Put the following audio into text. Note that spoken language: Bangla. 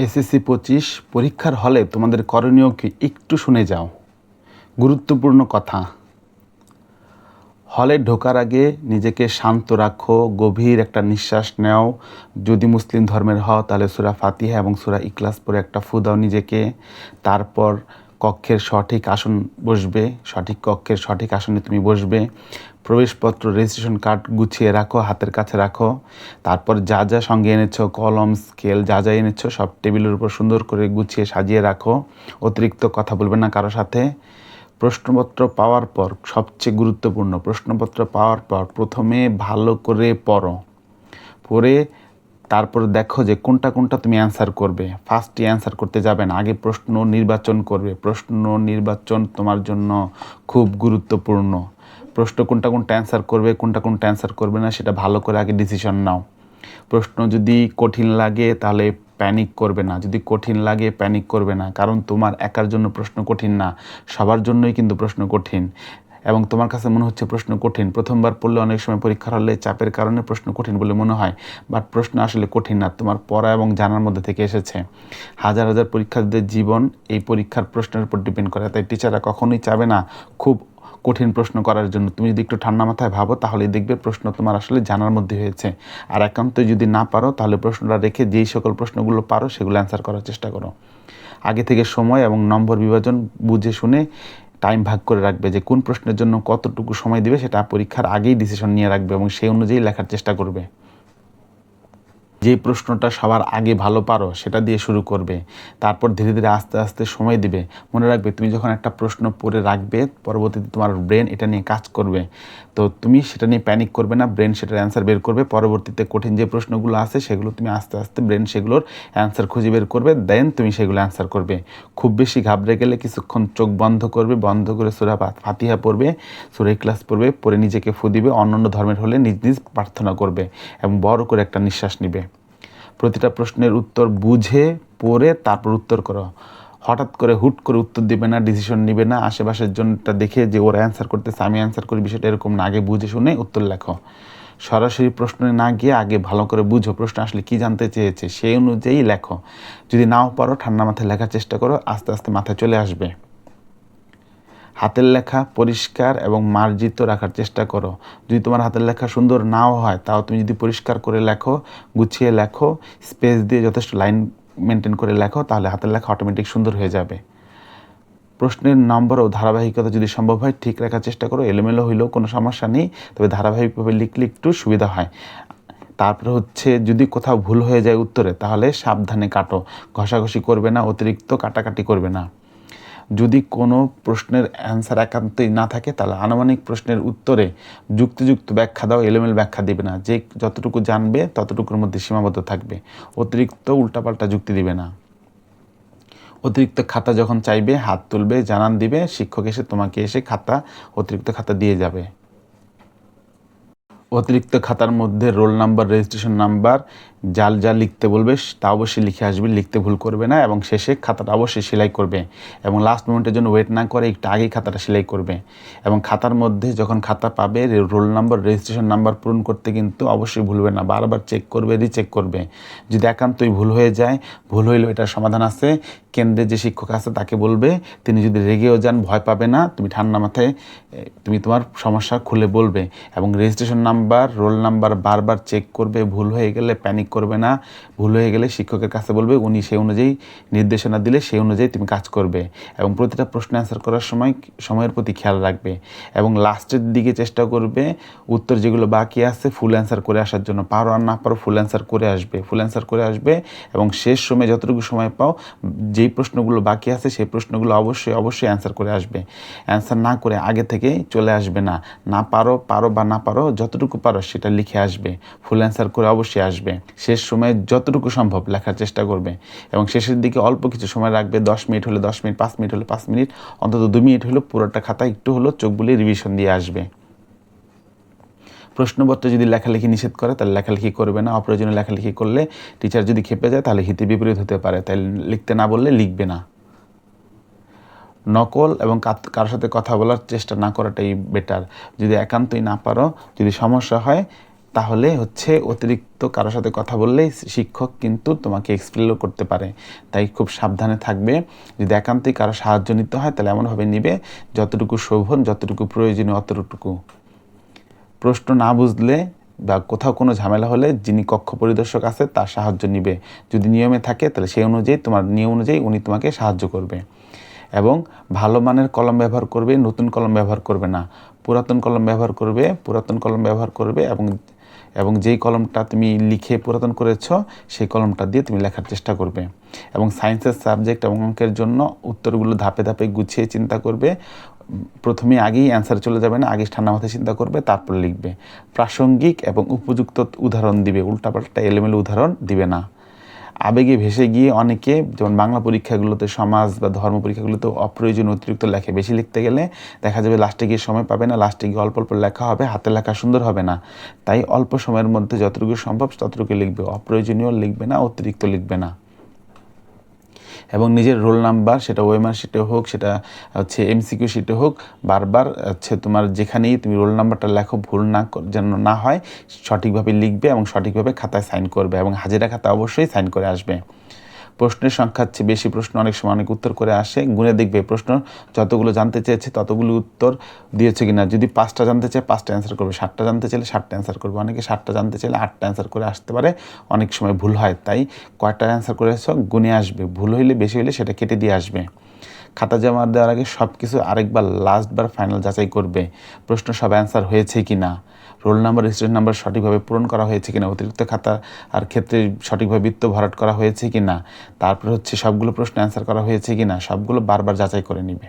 এসএসসি পঁচিশ পরীক্ষার হলে তোমাদের করণীয় কি? একটু শুনে যাও। গুরুত্বপূর্ণ কথা। হলে ঢোকার আগে নিজেকে শান্ত রাখো, গভীর একটা নিঃশ্বাস নেও। যদি মুসলিম ধর্মের হও, তাহলে সুরা ফাতিহা এবং সুরা ইকলাস পরে একটা ফু দাও নিজেকে। তারপর কক্ষের সঠিক আসন বসবে। সঠিক কক্ষের সঠিক আসনে তুমি বসবে। প্রবেশপত্র রেজিস্ট্রেশন কার্ড গুছিয়ে রাখো, হাতের কাছে রাখো। তারপর যা যা সঙ্গে এনেছো, কলম স্কেল যা যা এনেছো, সব টেবিলের উপর সুন্দর করে গুছিয়ে সাজিয়ে রাখো। অতিরিক্ত কথা বলবে না কারও সাথে। প্রশ্নপত্র পাওয়ার পর, সবচেয়ে গুরুত্বপূর্ণ প্রশ্নপত্র পাওয়ার পর প্রথমে ভালো করে পড়ো। পড়ে তারপর দেখো যে কোনটা কোনটা তুমি অ্যান্সার করবে। ফার্স্টে অ্যান্সার করতে যাবে না, আগে প্রশ্ন নির্বাচন করবে। প্রশ্ন নির্বাচন তোমার জন্য খুব গুরুত্বপূর্ণ। প্রশ্ন কোনটা কোনটা অ্যান্সার করবে, কোনটা কোনটা অ্যান্সার করবে না, সেটা ভালো করে আগে ডিসিশন নাও। প্রশ্ন যদি কঠিন লাগে তাহলে প্যানিক করবে না, যদি কঠিন লাগে প্যানিক করবে না, কারণ তোমার একার জন্য প্রশ্ন কঠিন না, সবার জন্যই কিন্তু প্রশ্ন কঠিন। এবং তোমার কাছে মনে হচ্ছে প্রশ্ন কঠিন, প্রথমবার পড়লে অনেক সময় পরীক্ষার হলে চাপের কারণে প্রশ্ন কঠিন বলে মনে হয় বাট প্রশ্ন আসলে কঠিন না, তোমার পড়া এবং জানার মধ্যে থেকে এসেছে। হাজার হাজার পরীক্ষার্থীদের জীবন এই পরীক্ষার প্রশ্নের উপর ডিপেন্ড করে, তাই টিচাররা কখনোই চাবে না, খুব কঠিন প্রশ্ন করার জন্য। তুমি যদি একটু ঠান্ডা মাথায় ভাবো তাহলে দেখবে প্রশ্ন তোমার আসলে জানার মধ্যে হয়েছে। আর একান্ত যদি না পারো, তাহলে প্রশ্নটা রেখে যেই সকল প্রশ্নগুলো পারো, সেগুলো অ্যান্সার করার চেষ্টা করো। আগে থেকে সময় এবং নম্বর বিভাজন বুঝে শুনে টাইম ভাগ করে রাখবে যে কোন প্রশ্নের জন্য কতটুকু সময় দিবে, সেটা পরীক্ষার আগেই ডিসিশন নিয়ে রাখবে এবং সেই অনুযায়ী লেখার চেষ্টা করবে। যে প্রশ্নটা সবার আগে ভালো পারো, সেটা দিয়ে শুরু করবে। তারপর ধীরে ধীরে আস্তে আস্তে সময় দিবে। মনে রাখবে, তুমি যখন একটা প্রশ্ন পড়ে রাখবে, পরবর্তীতে তোমার ব্রেন এটা নিয়ে কাজ করবে। তো তুমি সেটা নিয়ে প্যানিক করবে না ব্রেন সেটার অ্যান্সার বের করবে। পরবর্তীতে কঠিন যে প্রশ্নগুলো আছে, সেগুলো তুমি আস্তে আস্তে ব্রেন সেগুলোর অ্যান্সার খুঁজে বের করবে। দেন তুমি সেগুলো অ্যান্সার করবে। খুব বেশি ঘাবড়ে গেলে কিছুক্ষণ চোখ বন্ধ করবে, বন্ধ করে সুরা ফাতিহা পড়বে সুরে ক্লাস পড়বে পরে নিজেকে ফু দিবে, অন্যান্য ধর্মের হলে নিজ নিজ প্রার্থনা করবে এবং বড় করে একটা নিঃশ্বাস নিবে। প্রতিটা প্রশ্নের উত্তর বুঝে, পড়ে, তারপর উত্তর করো। হঠাৎ করে হুট করে উত্তর দিবে না ডিসিশন নিবে না, আশেপাশের জনটা দেখে যে ওরা অ্যান্সার করতেছে, আমি অ্যান্সার করি, বিষয়টা এরকম না, আগে বুঝে শুনে উত্তর লেখো। সরাসরি প্রশ্নে না গিয়ে আগে ভালো করে বুঝো, প্রশ্ন আসলে কী জানতে চেয়েছে, সেই অনুযায়ী লেখো। যদি নাও পারো, ঠান্ডা মাথায় লেখার চেষ্টা করো, আস্তে আস্তে মাথায় চলে আসবে। হাতের লেখা পরিষ্কার এবং মার্জিত রাখার চেষ্টা করো। যদি তোমার হাতের লেখা সুন্দর নাও হয়, তাও তুমি যদি পরিষ্কার করে লেখো, গুছিয়ে লেখো স্পেস দিয়ে যথেষ্ট লাইন মেনটেন করে লেখো, তাহলে হাতের লেখা অটোমেটিক সুন্দর হয়ে যাবে। প্রশ্নের নম্বর ও ধারাবাহিকতা যদি সম্ভব হয়, ঠিক রাখার চেষ্টা করো। এলোমেলো হইলেও কোনো সমস্যা নেই, তবে ধারাবাহিকভাবে লিখলে একটু সুবিধা হয়। তারপরে হচ্ছে, যদি কোথাও ভুল হয়ে যায় উত্তরে, তাহলে সাবধানে কাটো। ঘষাঘষি করবে না, অতিরিক্ত কাটাকাটি করবে না। যদি কোনো প্রশ্নের অ্যান্সার একান্তই না থাকে, তাহলে আনুমানিক প্রশ্নের উত্তরে যুক্তিযুক্ত ব্যাখ্যা দাও, এলোমেল ব্যাখ্যা দিবে না। যে যতটুকু জানবে, ততটুকুর মধ্যে সীমাবদ্ধ থাকবে। অতিরিক্ত উল্টাপাল্টা যুক্তি দিবে না। অতিরিক্ত খাতা যখন চাইবে, হাত তুলবে, জানান দিবে, শিক্ষক এসে তোমাকে এসে খাতা, অতিরিক্ত খাতা দিয়ে যাবে। অতিরিক্ত খাতার মধ্যে রোল নাম্বার, রেজিস্ট্রেশন নাম্বার জাল যা লিখতে বলবে তা অবশ্যই লিখে আসবে, লিখতে ভুল করবে না এবং শেষে খাতাটা অবশ্যই সেলাই করবে এবং লাস্ট মোমেন্টের জন্য ওয়েট না করে একটু আগেই খাতাটা সেলাই করবে এবং খাতার মধ্যে যখন খাতা পাবে রোল নাম্বার রেজিস্ট্রেশন নাম্বার পূরণ করতে কিন্তু অবশ্যই ভুলবে না, বারবার চেক করবে রিচেক করবে। যদি একান্তই ভুল হয়ে যায়, ভুল হইলেও এটার সমাধান আছে। কেন্দ্রে যে শিক্ষক আছে তাকে বলবে, তিনি যদি রেগেও যান, ভয় পাবে না, তুমি ঠান্ডা মাথায় তুমি তোমার সমস্যা খুলে বলবে এবং রেজিস্ট্রেশন নাম্বার রোল নাম্বার বারবার চেক করবে, ভুল হয়ে গেলে প্যানিক করবে না, ভুল হয়ে গেলে শিক্ষকের কাছে বলবে, উনি সেই অনুযায়ী নির্দেশনা দিলে সেই অনুযায়ী তুমি কাজ করবে। এবং প্রতিটা প্রশ্ন অ্যান্সার করার সময় সময়ের প্রতি খেয়াল রাখবে। এবং লাস্টের দিকে চেষ্টা করবে, উত্তর যেগুলো বাকি আছে ফুল অ্যান্সার করে আসার জন্য। পারো আর না পারো ফুল অ্যান্সার করে আসবে। ফুল অ্যান্সার করে আসবে এবং শেষ সময় যতটুকু সময় পাও, যেই প্রশ্নগুলো বাকি আছে সেই প্রশ্নগুলো অবশ্যই অবশ্যই অ্যান্সার করে আসবে। অ্যান্সার না করে আগে থেকেই চলে আসবে না। না পারো পারো বা না পারো, যতটুকু পারো সেটা লিখে আসবে। ফুল অ্যান্সার করে অবশ্যই আসবে। শেষ সময়ে যতটুকু সম্ভব লেখার চেষ্টা করবে এবং শেষের দিকে অল্প কিছু সময় রাখবে, দশ মিনিট হলে দশ মিনিট, পাঁচ মিনিট হলে পাঁচ মিনিট, অন্তত দু মিনিট হলো পুরোটা খাতা একটু হলো চোখ বুলিয়ে রিভিশন দিয়ে আসবে। প্রশ্নপত্র যদি লেখালেখি নিষেধ করে, তাহলে লেখালেখি করবে না। অপ্রয়োজনীয় লেখালেখি করলে টিচার যদি খেপে যায়, তাহলে হিতে বিপরীত হতে পারে। তাই লিখতে না বললে লিখবে না। নকল এবং কারোর সাথে কথা বলার চেষ্টা না করাটাই বেটার যদি একান্তই না পারো, যদি সমস্যা হয় তাহলে হচ্ছে অতিরিক্ত কারোর সাথে কথা বললেই শিক্ষক কিন্তু তোমাকে এক্সপ্লেনও করতে পারে। তাই খুব সাবধানে থাকবে। যদি একান্তই কারও সাহায্য নিতে হয়, তাহলে এমনভাবে নিবে, যতটুকু শোভন, যতটুকু প্রয়োজনীয় অতটুকু। প্রশ্ন না বুঝলে বা কোথাও কোনো ঝামেলা হলে যিনি কক্ষ পরিদর্শক আছে, তার সাহায্য নিবে। যদি নিয়মে থাকে, তাহলে সেই অনুযায়ী তোমার নিয়ম অনুযায়ী উনি তোমাকে সাহায্য করবে। এবং ভালো মানের কলম ব্যবহার করবে, নতুন কলম ব্যবহার করবে না। পুরাতন কলম ব্যবহার করবে, পুরাতন কলম ব্যবহার করবে এবং এবং যেই কলমটা তুমি লিখে পুরাতন করেছ, সেই কলমটা দিয়ে তুমি লেখার চেষ্টা করবে। এবং সায়েন্সের সাবজেক্ট এবং অঙ্কের জন্য উত্তরগুলো ধাপে ধাপে গুছিয়ে চিন্তা করবে। প্রথমে আগেই অ্যান্সার চলে যাবে না আগে ঠান্ডা মাথায় চিন্তা করবে, তারপর লিখবে। প্রাসঙ্গিক এবং উপযুক্ত উদাহরণ দিবে, উল্টাপাল্টা এলোমেলো উদাহরণ দিবে না। আবেগে ভেসে গিয়ে অনেকে যেমন বাংলা পরীক্ষাগুলোতে সমাজ বা ধর্ম পরীক্ষাগুলোতে অপ্রয়োজন অতিরিক্ত লেখে বেশি লিখতে গেলে দেখা যাবে লাস্টে গিয়ে সময় পাবে না, লাস্টে গিয়ে অল্প অল্প লেখা হবে, হাতে লেখা সুন্দর হবে না। তাই অল্প সময়ের মধ্যে যতটুকু সম্ভব ততটুকু লিখবে, অপ্রয়োজনীয় লিখবে না, অতিরিক্ত লিখবে না। এবং নিজের রোল নাম্বার, সেটা ওয়েমার শিটে হোক, সেটা হচ্ছে এমসিকিউ শিটে হোক, বারবার হচ্ছে তোমার যেখানেই তুমি রোল নাম্বারটা লেখো, ভুল না যেন না হয়, সঠিকভাবে লিখবে এবং সঠিকভাবে খাতায় সাইন করবে এবং হাজিরা খাতা অবশ্যই সাইন করে আসবে। প্রশ্নের সংখ্যা চেয়ে বেশি প্রশ্ন, অনেক সময় অনেক উত্তর করে আসে গুনে দেখবে প্রশ্ন, যতগুলো জানতে চেয়েছে ততগুলো উত্তর দিয়েছে কিনা। যদি পাঁচটা জানতে চায়, পাঁচটা অ্যান্সার করবে। সাতটা জানতে চাইলে সাতটা অ্যান্সার করবে। অনেকে সাতটা জানতে চাইলে আটটা অ্যান্সার করে আসতে পারে। অনেক সময় ভুল হয়, তাই কয়টা অ্যান্সার করে গুনে আসবে। ভুল হইলে, বেশি হইলে সেটা কেটে দিয়ে আসবে। খাতা জমা দেওয়ার আগে সব কিছু আরেকবার লাস্টবার ফাইনাল যাচাই করবে। প্রশ্ন সব অ্যান্সার হয়েছে কি না রোল নাম্বার রেজিস্ট্রেশন নাম্বার সঠিকভাবে পূরণ করা হয়েছে কিনা? অতিরিক্ত খাতা আর ক্ষেত্রে সঠিকভাবে বৃত্ত ভরাট করা হয়েছে কি না তারপর হচ্ছে সবগুলো প্রশ্ন অ্যান্সার করা হয়েছে কি না সবগুলো বারবার যাচাই করে নিবে।